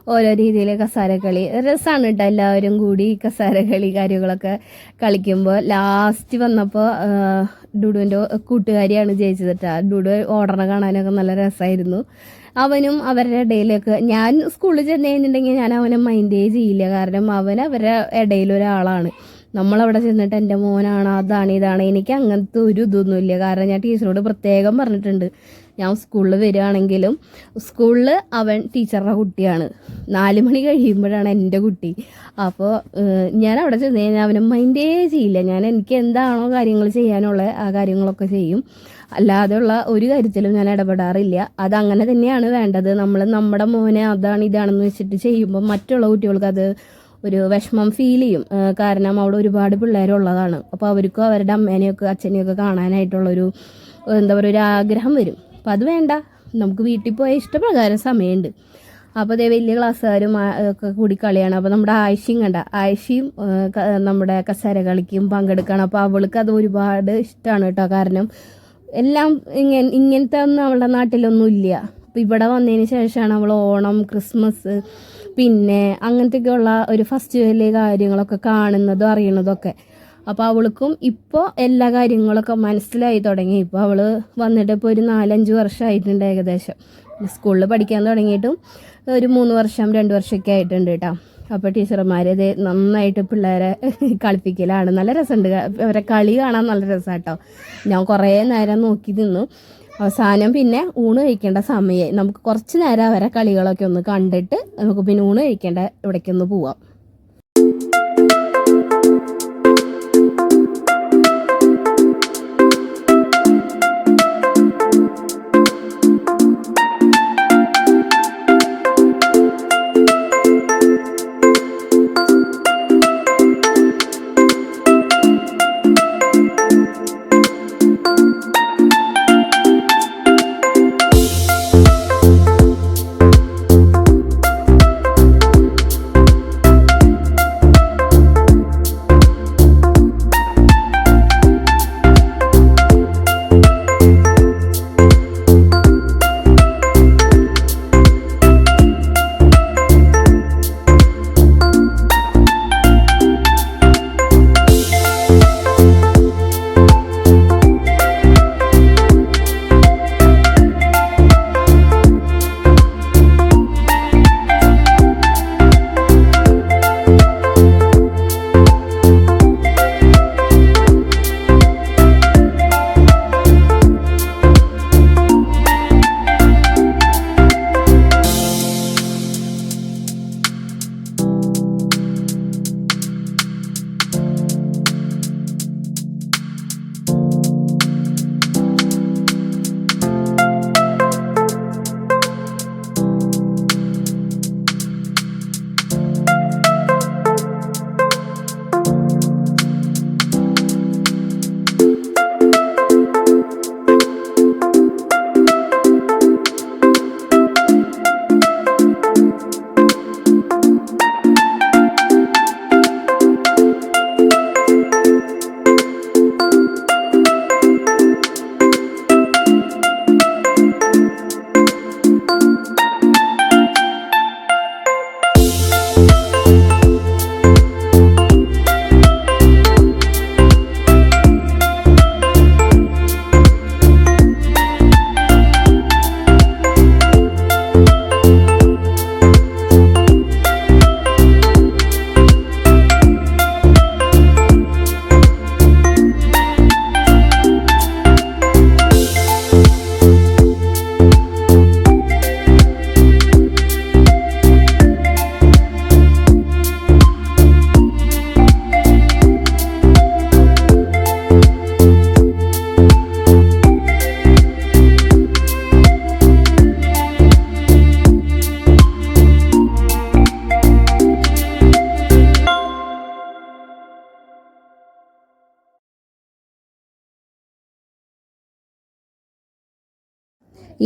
ഓരോ രീതിയിൽ കസാരക്കളി രസമാണ് കേട്ടോ എല്ലാവരും കൂടി കസാരക്കളി കാര്യങ്ങളൊക്കെ കളിക്കുമ്പോൾ ലാസ്റ്റ് വന്നപ്പോൾ ഡുഡുവിന്റെ കൂട്ടുകാരിയാണ് ജയിച്ചത് കേട്ടോ ഡുഡു ഓടണ കാണാനൊക്കെ നല്ല രസമായിരുന്നു അവനും അവരുടെ ഇടയിലൊക്കെ ഞാൻ സ്കൂളിൽ ചെന്ന് കഴിഞ്ഞിട്ടുണ്ടെങ്കിൽ ഞാൻ അവനെ മൈൻഡേ ചെയ്യില്ല. കാരണം അവൻ അവരുടെ ഇടയിൽ ഒരാളാണ്. നമ്മളവിടെ ചെന്നിട്ട് എന്റെ മോനാണ് അതാണ് ഇതാണ്. എനിക്ക് അങ്ങനത്തെ ഒരു ഇതൊന്നുമില്ല. കാരണം ഞാൻ ടീച്ചറോട് പ്രത്യേകം പറഞ്ഞിട്ടുണ്ട്. ഞാൻ സ്കൂളിൽ വരികയാണെങ്കിലും സ്കൂളിൽ അവൻ ടീച്ചറുടെ കുട്ടിയാണ്. നാല് മണി കഴിയുമ്പോഴാണ് എന്റെ കുട്ടി. അപ്പോൾ ഞാൻ അവിടെ ചെന്ന് കഴിഞ്ഞാൽ അവനെ മൈൻഡേ ചെയ്യില്ല. ഞാൻ എനിക്ക് എന്താണോ കാര്യങ്ങൾ ചെയ്യാനുള്ള ആ കാര്യങ്ങളൊക്കെ ചെയ്യും. അല്ലാതെയുള്ള ഒരു കാര്യത്തിലും ഞാൻ ഇടപെടാറില്ല. അതങ്ങനെ തന്നെയാണ് വേണ്ടത്. നമ്മൾ നമ്മുടെ മോനെ അതാണ് ഇതാണെന്ന് വെച്ചിട്ട് ചെയ്യുമ്പോൾ മറ്റുള്ള കുട്ടികൾക്ക് അത് ഒരു വിഷമം ഫീൽ ചെയ്യും. കാരണം അവിടെ ഒരുപാട് പിള്ളേരുള്ളതാണ് അപ്പോൾ അവർക്കും അവരുടെ അമ്മേനെയൊക്കെ അച്ഛനെയൊക്കെ കാണാനായിട്ടുള്ളൊരു എന്താ പറയുക ഒരു ആഗ്രഹം വരും. അപ്പം അത് വേണ്ട. നമുക്ക് വീട്ടിൽ പോയ ഇഷ്ടപ്രകാരം സമയമുണ്ട്. അപ്പോൾ അതേ വലിയ ക്ലാസ്സുകാരും ഒക്കെ കൂടി കളിയാണ്. അപ്പോൾ നമ്മുടെ ആയിഷയും കണ്ട. ആയിഷയും നമ്മുടെ കസേര കളിക്കും പങ്കെടുക്കണം. അപ്പോൾ അവൾക്ക് അത് ഒരുപാട് ഇഷ്ടമാണ് കേട്ടോ. കാരണം എല്ലാം ഇങ്ങനെ ഇങ്ങനത്തെ ഒന്നും അവളുടെ നാട്ടിലൊന്നും ഇല്ല. അപ്പോൾ ഇവിടെ വന്നതിന് ശേഷമാണ് അവൾ ഓണം ക്രിസ്മസ് പിന്നെ അങ്ങനത്തെയൊക്കെയുള്ള ഒരു ഫെസ്റ്റിവൽ കാര്യങ്ങളൊക്കെ കാണുന്നതും അറിയണതും ഒക്കെ അപ്പോൾ അവൾക്കും ഇപ്പോൾ എല്ലാ കാര്യങ്ങളൊക്കെ മനസ്സിലായി തുടങ്ങി. ഇപ്പോൾ അവൾ വന്നിട്ട് ഇപ്പോൾ ഒരു നാലഞ്ച് വർഷമായിട്ടുണ്ട് ഏകദേശം. സ്കൂളിൽ പഠിക്കാൻ തുടങ്ങിയിട്ടും ഒരു മൂന്ന് വർഷം രണ്ട് വർഷമൊക്കെ ആയിട്ടുണ്ട് കേട്ടോ. അപ്പോൾ ടീച്ചർമാരെ ഇത് നന്നായിട്ട് പിള്ളേരെ കളിപ്പിക്കലാണ്. നല്ല രസമുണ്ട്. അവരെ കളി കാണാൻ നല്ല രസമാണ് കേട്ടോ. ഞാൻ കുറേ നേരം നോക്കി നിന്നു. അവസാനം പിന്നെ ഊണ് കഴിക്കേണ്ട സമയമായി നമുക്ക് കുറച്ച് നേരം അവരെ കളികളൊക്കെ ഒന്ന് കണ്ടിട്ട് നമുക്ക് പിന്നെ ഊണ് കഴിക്കേണ്ട ഇവിടേക്കൊന്ന് പോവാം.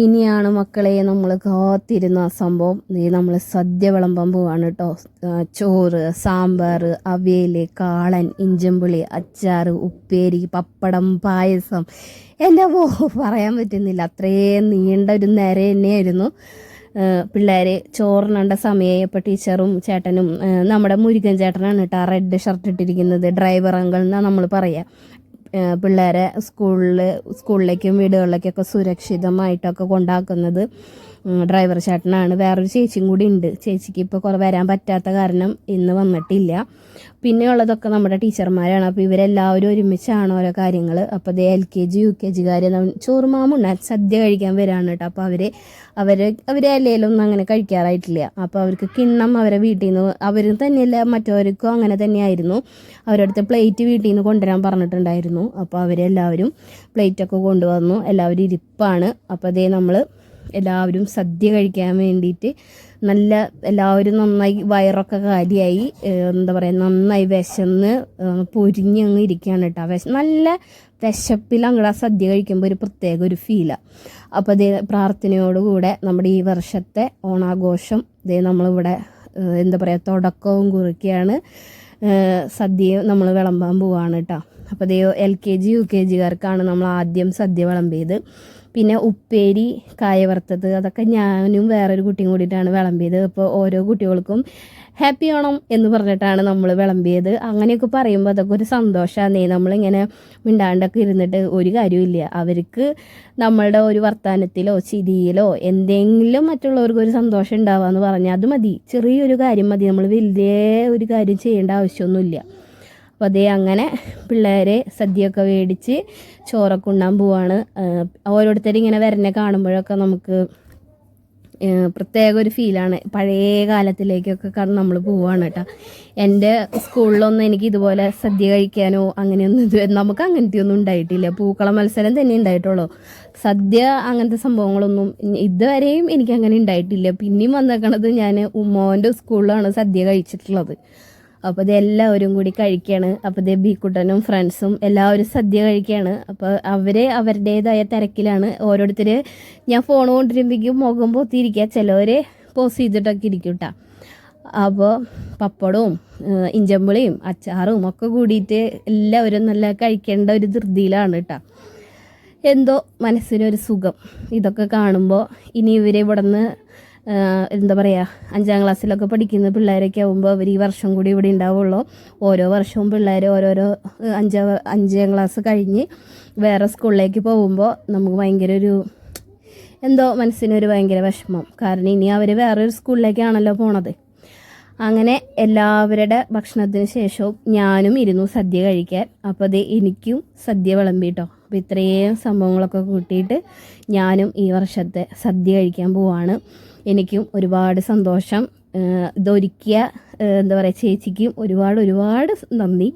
ഇനിയാണ് മക്കളെ നമ്മൾ കാത്തിരുന്ന സംഭവം. നമ്മൾ സദ്യ വിളമ്പാൻ പോവാണ് കേട്ടോ ചോറ് സാമ്പാർ അവിയൽ കാളൻ ഇഞ്ചമ്പുളി അച്ചാർ ഉപ്പേരി പപ്പടം പായസം. എന്റെ പോ പറയാൻ പറ്റുന്നില്ല. അത്രയും നീണ്ട ഒരു നേരെ തന്നെയായിരുന്നു. പിള്ളേർ ചോറിനണ്ട സമയമായപ്പോൾ ടീച്ചറും ചേട്ടനും നമ്മുടെ മുരുകൻ ചേട്ടനാണ് കേട്ടോ റെഡ് ഷർട്ട് ഇട്ടിരിക്കുന്നത് ഡ്രൈവർ അങ്കിൾ എന്നാണ് നമ്മൾ പറയുക പിള്ളേരെ സ്കൂളിൽ സ്കൂളിലേക്കും വീടുകളിലേക്കൊക്കെ സുരക്ഷിതമായിട്ടൊക്കെ കൊണ്ടാക്കുന്നത്. ഡ്രൈവർ ചേട്ടനാണ്. വേറൊരു ചേച്ചിയും കൂടി ഉണ്ട്. ചേച്ചിക്ക് ഇപ്പോൾ കുറേ വരാൻ പറ്റാത്ത കാരണം ഇന്ന് വന്നിട്ടില്ല. പിന്നെ ഉള്ളതൊക്കെ നമ്മുടെ ടീച്ചർമാരാണ്. അപ്പോൾ ഇവരെല്ലാവരും ഒരുമിച്ചാണ് ഓരോ കാര്യങ്ങൾ അപ്പോൾ അത് L K G U K ജിക്കാർ മാമുണ്ട് സദ്യ കഴിക്കാൻ വരാണ് കേട്ടോ. അപ്പോൾ അവർ അവർ അവരെ അല്ലെങ്കിലൊന്നും അങ്ങനെ കഴിക്കാറായിട്ടില്ല. അപ്പോൾ അവർക്ക് കിണ്ണം അവരെ വീട്ടിൽ നിന്ന് അവർ തന്നെയല്ല മറ്റവർക്കും അങ്ങനെ തന്നെയായിരുന്നു. അവരടുത്ത് പ്ലേറ്റ് വീട്ടിൽ നിന്ന് കൊണ്ടുവരാൻ പറഞ്ഞിട്ടുണ്ടായിരുന്നു. അപ്പോൾ അവരെല്ലാവരും പ്ലേറ്റൊക്കെ കൊണ്ടുവന്നു. എല്ലാവരും ഇരിപ്പാണ്. അപ്പോൾ അതേ നമ്മൾ എല്ലാവരും സദ്യ കഴിക്കാൻ വേണ്ടിയിട്ട് നല്ല എല്ലാവരും നന്നായി വയറൊക്കെ കാലിയായി എന്താ പറയുക നന്നായി വിശന്ന് പൊരിഞ്ഞ് അങ്ങ് ഇരിക്കുകയാണ് കേട്ടോ. വിശ നല്ല വിശപ്പിൽ അങ്ങോട്ട് ആ സദ്യ കഴിക്കുമ്പോൾ ഒരു പ്രത്യേക ഒരു ഫീലാണ് അപ്പോൾ അതേ പ്രാർത്ഥനയോടുകൂടെ നമ്മുടെ ഈ വർഷത്തെ ഓണാഘോഷം ഇതേ നമ്മളിവിടെ എന്താ പറയുക തുടക്കവും കുറിക്കുകയാണ്. സദ്യ നമ്മൾ വിളമ്പാൻ പോവാണ് കേട്ടോ. അപ്പോൾ അതേ L K G U K ജിക്കാർക്കാണ് നമ്മൾ ആദ്യം സദ്യ വിളമ്പിയത്. പിന്നെ ഉപ്പേരി കായ വറുത്തത് അതൊക്കെ ഞാനും വേറൊരു കുട്ടിയും കൂടിയിട്ടാണ് വിളമ്പിയത്. അപ്പോൾ ഓരോ കുട്ടികൾക്കും ഹാപ്പി ഓണം എന്ന് പറഞ്ഞിട്ടാണ് നമ്മൾ വിളമ്പിയത്. അങ്ങനെയൊക്കെ പറയുമ്പോൾ അതൊക്കെ ഒരു സന്തോഷമാണ് നമ്മളിങ്ങനെ മിണ്ടാണ്ടൊക്കെ ഇരുന്നിട്ട് ഒരു കാര്യമില്ല അവർക്ക് നമ്മളുടെ ഒരു വർത്തമാനത്തിലോ ചിരിയിലോ എന്തെങ്കിലും മറ്റുള്ളവർക്ക് ഒരു സന്തോഷം ഉണ്ടാവുക എന്ന് പറഞ്ഞാൽ അത് മതി. ചെറിയൊരു കാര്യം മതി. നമ്മൾ വലിയ ഒരു കാര്യം ചെയ്യേണ്ട ആവശ്യമൊന്നുമില്ല. അപ്പോൾ അതേ അങ്ങനെ പിള്ളേരെ സദ്യയൊക്കെ മേടിച്ച് ചോറൊക്കെ ഉണ്ണാൻ പോവാണ്. ഓരോരുത്തരും ഇങ്ങനെ വരനെ കാണുമ്പോഴൊക്കെ നമുക്ക് പ്രത്യേക ഒരു ഫീലാണ് പഴയ കാലത്തിലേക്കൊക്കെ കാരണം നമ്മൾ പോവാണ് കേട്ടോ. എന്റെ സ്കൂളിലൊന്നും എനിക്ക് ഇതുപോലെ സദ്യ കഴിക്കാനോ അങ്ങനെയൊന്നും നമുക്ക് അങ്ങനത്തെ ഒന്നും ഉണ്ടായിട്ടില്ല. പൂക്കള മത്സരം തന്നെ ഉണ്ടായിട്ടുള്ളൂ. സദ്യ അങ്ങനത്തെ സംഭവങ്ങളൊന്നും ഇതുവരെയും എനിക്ക് അങ്ങനെ ഉണ്ടായിട്ടില്ല. പിന്നെയും വന്നേക്കണത് ഞാൻ ഉമ്മോന്റെ സ്കൂളിലാണ് സദ്യ കഴിച്ചിട്ടുള്ളത്. അപ്പോൾ ഇത് എല്ലാവരും കൂടി കഴിക്കുകയാണ് അപ്പോൾ ഇത് ബീക്കുട്ടനും ഫ്രണ്ട്സും എല്ലാവരും സദ്യ കഴിക്കുകയാണ് അപ്പോൾ അവർ അവരുടേതായ തിരക്കിലാണ്. ഓരോരുത്തർ ഞാൻ ഫോൺ കൊണ്ടിരുമ്പോഴേക്കും മുഖം പൊത്തിയിരിക്കുക ചിലവർ പോസ് ചെയ്തിട്ടൊക്കെ ഇരിക്കും കേട്ടോ അപ്പോൾ പപ്പടവും ഇഞ്ചമ്പുളിയും അച്ചാറും ഒക്കെ കൂടിയിട്ട് എല്ലാവരും നല്ല കഴിക്കേണ്ട ഒരു ധൃതിയിലാണ് കേട്ടോ എന്തോ മനസ്സിനൊരു സുഖം. ഇതൊക്കെ കാണുമ്പോൾ ഇനി ഇവരെ ഇവിടെ നിന്ന് എന്താ പറയുക അഞ്ചാം ക്ലാസ്സിലൊക്കെ പഠിക്കുന്ന പിള്ളേരൊക്കെ ആകുമ്പോൾ അവർ ഈ വർഷം കൂടി ഇവിടെ ഉണ്ടാവുള്ളൂ. ഓരോ വർഷവും പിള്ളേർ ഓരോരോ അഞ്ചാം അഞ്ചാം ക്ലാസ് കഴിഞ്ഞ് വേറെ സ്കൂളിലേക്ക് പോകുമ്പോൾ നമുക്ക് ഭയങ്കര ഒരു എന്തോ മനസ്സിനൊരു ഭയങ്കര വിഷമം. കാരണം ഇനി അവർ വേറൊരു സ്കൂളിലേക്കാണല്ലോ പോണത്. അങ്ങനെ എല്ലാവരുടെ ഭക്ഷണത്തിന് ശേഷവും ഞാനും ഇരുന്നു സദ്യ കഴിക്കാൻ. അപ്പോൾ അത് എനിക്കും സദ്യ വിളമ്പിട്ടോ. അപ്പോൾ ഇത്രയും സംഭവങ്ങളൊക്കെ കൂട്ടിയിട്ട് ഞാനും ഈ വർഷത്തെ സദ്യ കഴിക്കാൻ പോവാണ്. എനിക്കും ഒരുപാട് സന്തോഷം. ഇതൊരുക്കിയ എന്താ പറയുക ചേച്ചിക്കും ഒരുപാട് ഒരുപാട് നന്ദി.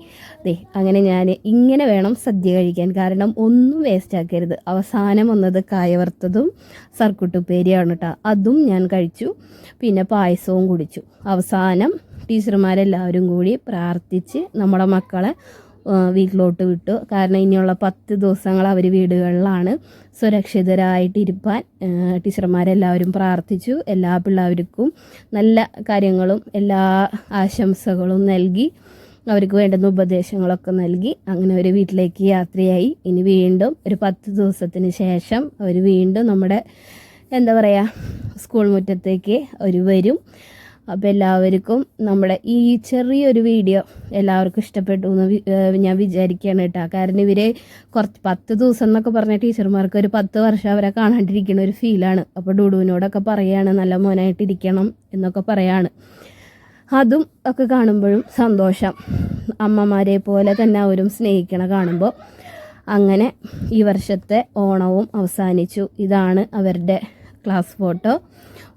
ദേ അങ്ങനെ ഞാൻ ഇങ്ങനെ വേണം സദ്യ കഴിക്കാൻ. കാരണം ഒന്നും വേസ്റ്റ് ആക്കരുത്. അവസാനം വന്നത് കായ വറുത്തതും സർക്കുട്ടുപ്പേരിയാണ് കേട്ടോ അതും ഞാൻ കഴിച്ചു. പിന്നെ പായസവും കുടിച്ചു. അവസാനം ടീച്ചർമാരെല്ലാവരും കൂടി പ്രാർത്ഥിച്ച് നമ്മുടെ മക്കളെ വീട്ടിലോട്ട് വിട്ടു. കാരണം ഇനിയുള്ള പത്ത് ദിവസങ്ങൾ അവർ വീടുകളിലാണ് സുരക്ഷിതരായിട്ട് ഇരിപ്പാൻ ടീച്ചർമാരെല്ലാവരും പ്രാർത്ഥിച്ചു. എല്ലാ പിള്ളേർക്കും നല്ല കാര്യങ്ങളും എല്ലാ ആശംസകളും നൽകി അവർക്ക് വേണ്ടുന്ന ഉപദേശങ്ങളൊക്കെ നൽകി. അങ്ങനെ ഒരു വീട്ടിലേക്ക് യാത്രയായി. ഇനി വീണ്ടും ഒരു പത്ത് ദിവസത്തിന് ശേഷം അവർ വീണ്ടും നമ്മുടെ എന്താ പറയുക സ്കൂൾ മുറ്റത്തേക്ക് അവർ വരും. അപ്പോൾ എല്ലാവർക്കും നമ്മുടെ ഈ ചെറിയൊരു വീഡിയോ എല്ലാവർക്കും ഇഷ്ടപ്പെട്ടു എന്ന് ഞാൻ വിചാരിക്കുകയാണ് കേട്ടോ. കാരണം ഇവരെ കുറച്ച് പത്ത് ദിവസം എന്നൊക്കെ പറഞ്ഞ ടീച്ചർമാർക്ക് ഒരു പത്ത് വർഷം അവരെ കാണാണ്ടിരിക്കുന്ന ഒരു ഫീലാണ് അപ്പോൾ ഡുഡുവിനോടൊക്കെ പറയുകയാണ് നല്ല മോനായിട്ടിരിക്കണം എന്നൊക്കെ പറയാണ്. അതും ഒക്കെ കാണുമ്പോഴും സന്തോഷം. അമ്മമാരെ പോലെ തന്നെ അവരും സ്നേഹിക്കണ കാണുമ്പോൾ അങ്ങനെ ഈ വർഷത്തെ ഓണവും അവസാനിച്ചു. ഇതാണ് അവരുടെ ക്ലാസ് ഫോട്ടോ.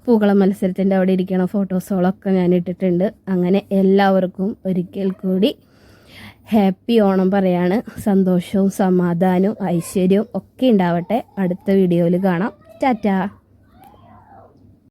പൂക്കള മത്സരത്തിന്റെ അവിടെ ഇരിക്കണ ഫോട്ടോസുകളൊക്കെ ഞാൻ ഇട്ടിട്ടുണ്ട്. അങ്ങനെ എല്ലാവർക്കും ഒരിക്കൽ കൂടി ഹാപ്പി ഓണം പറയാണ്. സന്തോഷവും സമാധാനവും ഐശ്വര്യവും ഒക്കെ ഉണ്ടാവട്ടെ. അടുത്ത വീഡിയോയിൽ കാണാം. ടാറ്റാ!